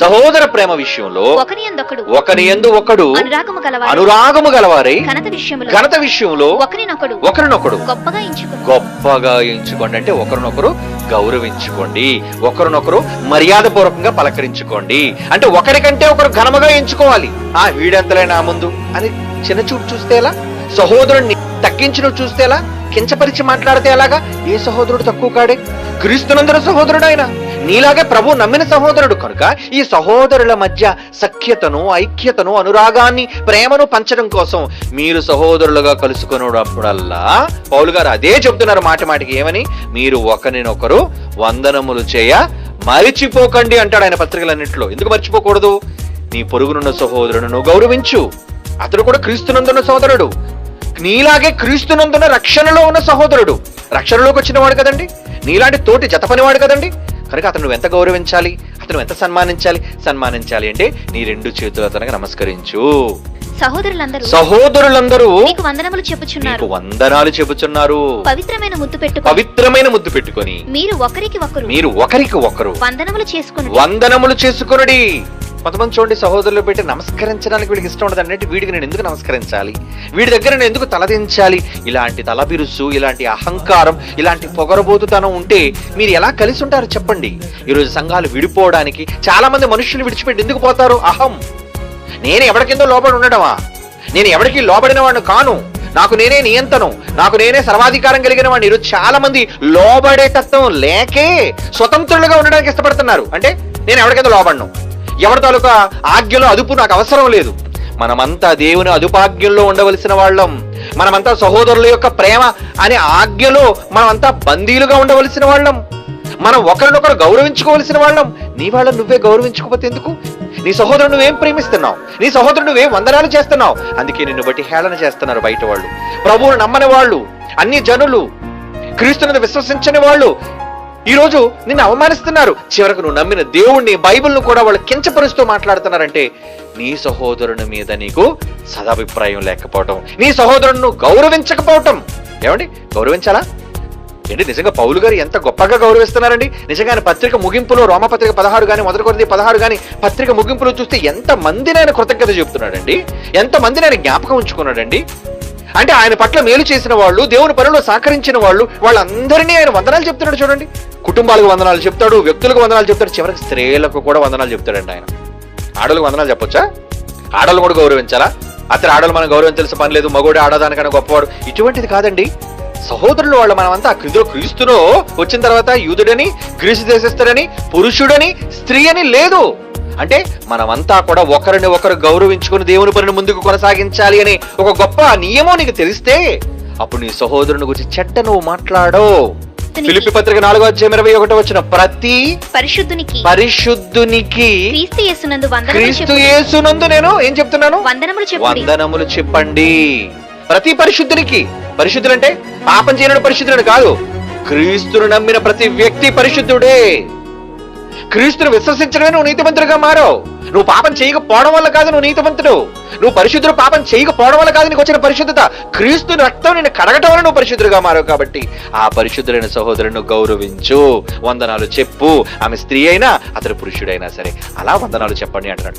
సహోదర ప్రేమ విషయంలో ఒకని ఎందు ఒకడు అనురాగము గలవారై ఘనత విషయంలో ఒకరినొకడు గొప్పగా ఎంచుకోండి. అంటే ఒకరినొకరు గౌరవించుకోండి. ఒకరినొకరు మర్యాద పూర్వకంగా పలకరించుకోండి. అంటే ఒకరికంటే ఒకరు ఘనముగా ఎంచుకోవాలి. ఆ వీడెంతలే నా ముందు అని చిన్న చూపు చూస్తే ఎలా? సహోదరుణ్ణి తగ్గించి నువ్వు చూస్తే ఎలా? కించపరిచి మాట్లాడితే ఎలాగా? ఏ సహోదరుడు తక్కువ కాడే? క్రీస్తునందర సహోదరుడు ఆయన నీలాగే ప్రభు నమ్మిన సహోదరుడు కనుక ఈ సహోదరుల మధ్య సఖ్యతను ఐక్యతను అనురాగాన్ని ప్రేమను పంచడం కోసం మీరు సహోదరులుగా కలుసుకున్నప్పుడల్లా పౌలు గారు అదే చెప్తున్నారు మాట మాటికి ఏమని? మీరు ఒకరినొకరు వందనములు చేయ మరిచిపోకండి అంటాడు ఆయన పత్రికలన్నింటిలో. ఎందుకు మర్చిపోకూడదు? నీ పొరుగునున్న సహోదరులను గౌరవించు. అతడు కూడా క్రీస్తునందున్న సోదరుడు నీలాగే క్రీస్తునందున రక్షణలో ఉన్న సహోదరుడు. రక్షణలోకి వచ్చిన వాడు కదండి? నీలాంటి తోటి జత పనివాడు కదండి? కనుక అతను నువ్వు ఎంత గౌరవించాలి? అతను ఎంత సన్మానించాలి? సన్మానించాలి అంటే నీ రెండు చేతుల అతనికి నమస్కరించు. సహోదరులందరూ సహోదరులందరూ నీకు వందనములు చెప్పుచున్నారు. వందనాలు చెబుతున్నారు పవిత్రమైన ముద్దు పెట్టుకుని పవిత్రమైన ముద్దు పెట్టుకొని మీరు ఒకరికి ఒకరు మీరు ఒకరికి ఒకరు వందనములు చేసుకుని వందనములు చేసుకునుడి. కొంతమంది చూడండి సహోదరులు పెట్టి నమస్కరించడానికి వీడికి ఇష్టం ఉండదు అన్నట్టు వీడికి నేను ఎందుకు నమస్కరించాలి? వీడి దగ్గర నేను ఎందుకు తలదించాలి? ఇలాంటి తలబిరుసు ఇలాంటి అహంకారం ఇలాంటి పొగరబోతుతనం ఉంటే మీరు ఎలా కలిసి ఉంటారు చెప్పండి? ఈరోజు సంఘాలు విడిపోవడానికి చాలా మంది మనుషులు విడిచిపెట్టి ఎందుకు పోతారు? అహం. నేను ఎవరికిందో లోబడి ఉండడమా? నేను ఎవరికి లోబడిన వాడిని కాను. నాకు నేనే నియంతను. నాకు నేనే సర్వాధికారం కలిగిన వాడిని. ఈరోజు చాలా మంది లోబడే తత్వం లేకే స్వతంత్రులుగా ఉండడానికి ఇష్టపడుతున్నారు. అంటే నేను ఎవరికిందో లోబడను. ఎవరి తాలూకా ఆజ్ఞలో అదుపు నాకు అవసరం లేదు. మనమంతా దేవుని అదుపాజ్ఞల్లో ఉండవలసిన వాళ్ళం. మనమంతా సహోదరుల యొక్క ప్రేమ అనే ఆజ్ఞలో మనమంతా బందీలుగా ఉండవలసిన వాళ్ళం. మనం ఒకరినొకరు గౌరవించుకోవలసిన వాళ్ళం. నీ వాళ్ళని నువ్వే గౌరవించుకోకపోతే ఎందుకు? నీ సహోదరుడు నువ్వేం ప్రేమిస్తున్నావు? నీ సహోదరుడు నువ్వేం వందనాలు చేస్తున్నావు? అందుకే నిన్ను బట్టి హేళన చేస్తున్నారు బయట వాళ్ళు ప్రభువును నమ్మని వాళ్ళు అన్ని జనులు క్రీస్తుని విశ్వసించని వాళ్ళు ఈ రోజు నిన్ను అవమానిస్తున్నారు. చివరకు నువ్వు నమ్మిన దేవుణ్ణి బైబిల్ను కూడా వాళ్ళు కించపరుస్తూ మాట్లాడుతున్నారంటే నీ సహోదరుని మీద నీకు సదాభిప్రాయం లేకపోవటం నీ సహోదరును గౌరవించకపోవటం. ఏమండి? గౌరవించాలా? ఏంటి? నిజంగా పౌలు గారు ఎంత గొప్పగా గౌరవిస్తున్నారండి? నిజంగా ఆయన పత్రిక ముగింపులో రోమపత్రిక పదహారు గాని మొదటి కొద్ది పదహారు గాని పత్రిక ముగింపులో చూస్తే ఎంత మందిని ఆయన కృతజ్ఞత చెబుతున్నాడండి? ఎంత మందిని ఆయన జ్ఞాపకం ఉంచుకున్నాడండి? అంటే ఆయన పట్ల మేలు చేసిన వాళ్ళు దేవుని పనిలో సహకరించిన వాళ్ళు వాళ్ళందరినీ ఆయన వందనాలు చెప్తున్నాడు చూడండి. కుటుంబాలకు వందనాలు చెప్తాడు వ్యక్తులకు వందనాలు చెప్తాడు చివరికి స్త్రీలకు కూడా వందనాలు చెప్తాడండి ఆయన. ఆడలకు వందనాలు చెప్పొచ్చా? ఆడలు కూడా గౌరవించాలా? అతను ఆడలు మనం గౌరవించాల్సిన పని లేదు మగోడు ఆడదానికన్నా గొప్పవాడు. ఇటువంటిది కాదండి. సహోదరులు వాళ్ళు మనమంతా ఆ క్రిస్తులో క్రీస్తులో వచ్చిన తర్వాత యూదుడని గ్రీసు దేశస్థుడని పురుషుడని స్త్రీ అని లేదు. అంటే మనమంతా కూడా ఒకరిని ఒకరు గౌరవించుకుని దేవుని పనిని ముందుకు కొనసాగించాలి అనే ఒక గొప్ప నియమం నీకు తెలిస్తే అప్పుడు నీ సహోదరుని గురించి చెడ్డ నువ్వు మాట్లాడో ఫిలిపి పత్రిక నాలుగో అధ్యాయం ఇరవై ఒకటో వచ్చిన ప్రతి పరిశుద్ధునికి పరిశుద్ధునికి క్రీస్తు యేసునందు క్రీస్తు యేసునందు నేను ఏం చెప్తున్నాను? వందనములు చెప్పుడి. వందనములు చెప్పండి. ప్రతి పరిశుద్ధునికి పరిశుద్ధులంటే పాపం చేయనుడు పరిశుద్ధుడు కాదు. క్రీస్తును నమ్మిన ప్రతి వ్యక్తి పరిశుద్ధుడే. క్రీస్తును విశ్వసించడమే నువ్వు నీతిమంతుడిగా మారావు. నువ్వు పాపం చేయకపోవడం వల్ల కాదు నువ్వు నీతిమంతుడు. నువ్వు పరిశుద్ధుడు పాపం చేయకపోవడం వల్ల కాదు నీకు వచ్చిన పరిశుద్ధత. క్రీస్తు రక్తం నిన్ను కడగటం వల్ల నువ్వు పరిశుద్ధుడుగా మారావు కాబట్టి ఆ పరిశుద్ధుడైన సహోదరుని గౌరవించు. వందనాలు చెప్పు. ఆమె స్త్రీ అయినా అతడు పురుషుడైనా సరే. అలా వందనాలు చెప్పండి అంటున్నాడు.